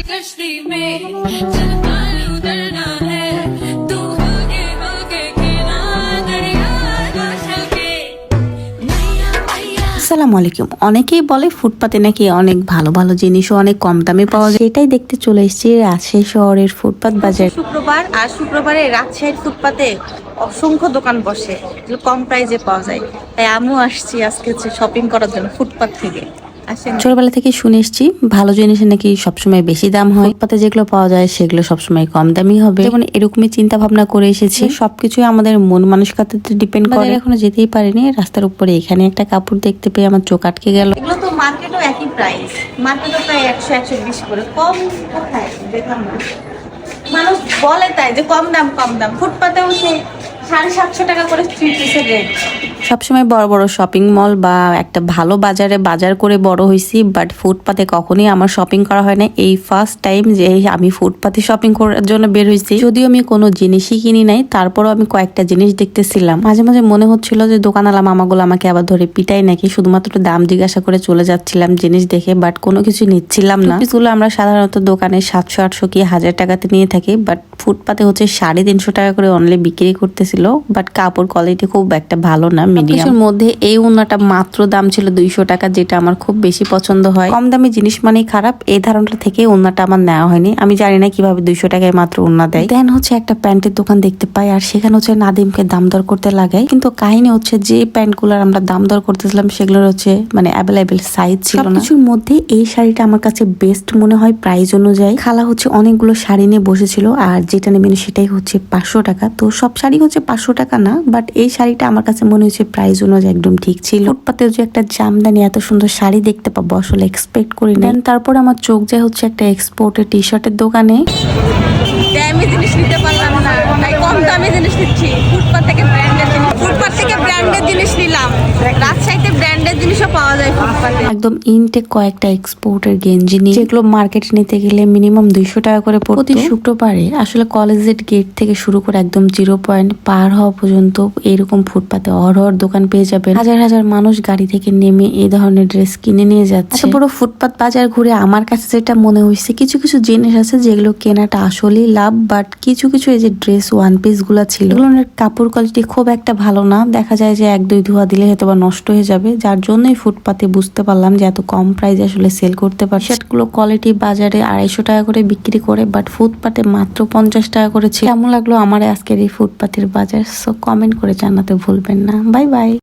कश्ती में चलना उतरना है तू होके होके किना दरिया को चलके नैया मैया আসসালামু আলাইকুম অনেকেই বলে ফুটপাতে নাকি অনেক ভালো ভালো জিনিসও অনেক কম দামে পাওয়া যায় এটাই দেখতে চলে এসেছি রাজশাহী শহরের ফুটপাত বাজার শুক্রবার আর শুক্রবারে রাজশাহীর ফুটপাতে অসংখ্য দোকান বসে যেগুলো কম প্রাইসে পাওয়া যায় তাই আমিও আসছি আজকে হচ্ছে শপিং করার জন্য ফুটপাত থেকে আসেন ছোটবেলা থেকে শুনে এসেছি ভালো জিনিসের নাকি সবসময় বেশি দাম হয়। পাতে যেগুলো পাওয়া যায় সেগুলো সবসময় কম দামি হবে। যেমন এরকমই চিন্তা ভাবনা করে এসেছি। সবকিছুই আমাদের মন মানসিকতাতে ডিপেন্ড করে। এখনও যেতেই পারিনি রাস্তার উপরে। এখানে একটা কাপড় দেখতে পেয়ে আমার চোখ আটকে গেল। এগুলো তো মার্কেটও একই প্রাইস মার্কেটও প্রায় একশো একশো বিশ করে। কম কোথায়? দেখলাম না। মানুষ বলে তাই যে কম দাম কম দাম। ফুটপাতেও সে সাড়ে সাতশো টাকা করে থ্রি পিসের রেট। সবসময় বড় বড় শপিং মল বা একটা ভালো বাজারে বাজার করে বড় হয়েছি বাট ফুটপাতে কখনোই আমার শপিং করা হয় না এই ফার্স্ট টাইম যে আমি ফুটপাতে শপিং করার জন্য বের হয়েছি যদিও আমি কোনো জিনিসই কিনি নাই, তারপরও আমি কয়েকটা জিনিস দেখতেছিলাম। মাঝে মাঝে মনে হচ্ছিল যে দোকানওয়ালা মামাগুলো আমাকে আবার ধরে পিটাই নাকি, শুধুমাত্র দাম জিজ্ঞাসা করে চলে যাচ্ছিলাম জিনিস দেখে বাট কোনো কিছু নিচ্ছিলাম না। পিসগুলো আমরা সাধারণত দোকানে সাতশো, আটশো কি হাজার টাকাতে নিয়ে থাকি বাট ফুটপাতে হচ্ছে সাড়ে তিনশো টাকা করে অনলি বিক্রি করতেছিল বাট কাপড় কোয়ালিটি খুব একটা ভালো না। মিডিয়াম মধ্যে এই উন্নাটা মাত্র দাম ছিল দুইশো টাকা যেটা আমার খুব বেশি পছন্দ হয়। কম দামি জিনিস মানেই খারাপ এই ধারণাটা থেকে উন্নাটা আমার নেওয়া হয়নি। আমি জানি না কীভাবে দুইশো টাকায় মাত্র উন্না দেয়। দেন হচ্ছে একটা প্যান্টের দোকান দেখতে পাই আর সেখানে হচ্ছে নাদিমকে দাম দর করতে লাগাই। কিন্তু কাহিনী হচ্ছে যে প্যান্টগুলার আমরা দাম দর করতেছিলাম সেগুলোর হচ্ছে মানে অ্যাভেলেবেল সাইজ ছিল না। কিছুর মধ্যে এই শাড়িটা আমার কাছে বেস্ট মনে হয় প্রাইস অনুযায়ী। খালা হচ্ছে অনেকগুলো শাড়ি নিয়ে বসেছিল আর যেটা নেবেন সেটাই হচ্ছে পাঁচশো টাকা। তো সব শাড়ি হচ্ছে পাঁচশো টাকা না বাট এই শাড়িটা আমার কাছে মনে হচ্ছে প্রাইস অনুযায়ী একদম ঠিক ছিল। ফুটপাতে যে একটা জামদানি, এত সুন্দর শাড়ি দেখতে পাবো আসলে এক্সপেক্ট করি না তারপর আমার চোখ যায় হচ্ছে একটা এক্সপোর্টের টি শার্টের দোকানে ফুটপাত থেকে ব্র্যান্ডের জিনিস ফুটপাত থেকে ব্র্যান্ডের জিনিস নিলাম। রাজশাহীতে ব্র্যান্ডের জিনিসও পাওয়া যায় ফুটপাতে। একদম ইনটেক কয়েকটা এক্সপোর্টের গেঞ্জি নিয়ে যেগুলো মার্কেটে নিতে গেলে মিনিমাম দুইশো টাকা করে পড়তো। প্রতি শুক্রবারে আসলে কলেজের গেট থেকে শুরু করে একদম জিরো পয়েন্ট পার হওয়া পর্যন্ত এরকম ফুটপাতে অহরহর দোকান পেয়ে যাবেন। হাজার হাজার মানুষ গাড়ি থেকে নেমে এই ধরনের ড্রেস কিনে নিয়ে যাচ্ছে। বড় ফুটপাত বাজার ঘুরে আমার কাছে যেটা মনে হয়েছে কিছু কিছু জিনিস আছে যেগুলো কেনাটা আসলেই লাভ বাট কিছু কিছু এই যে ড্রেস ওয়ান পিসগুলা ছিল কাপড় কোয়ালিটি খুব একটা ভালো না। দেখা যায় যে এক দুই ধোয়া দিলে হয়তো বা নষ্ট হয়ে যাবে যার জন্যই ফুটপাতে বুঝতে পারলাম যে এত কম প্রাইস আসলে সেল করতে পারে শার্টগুলো কোয়ালিটি বাজারে আড়াইশো টাকা করে বিক্রি করে বাট ফুটপাতে মাত্র পঞ্চাশ টাকা করেছে কেমন লাগল আমার আজকের এই ফুটপাতের বাজার? সো কমেন্ট করে জানাতে ভুলবেন না। Bye bye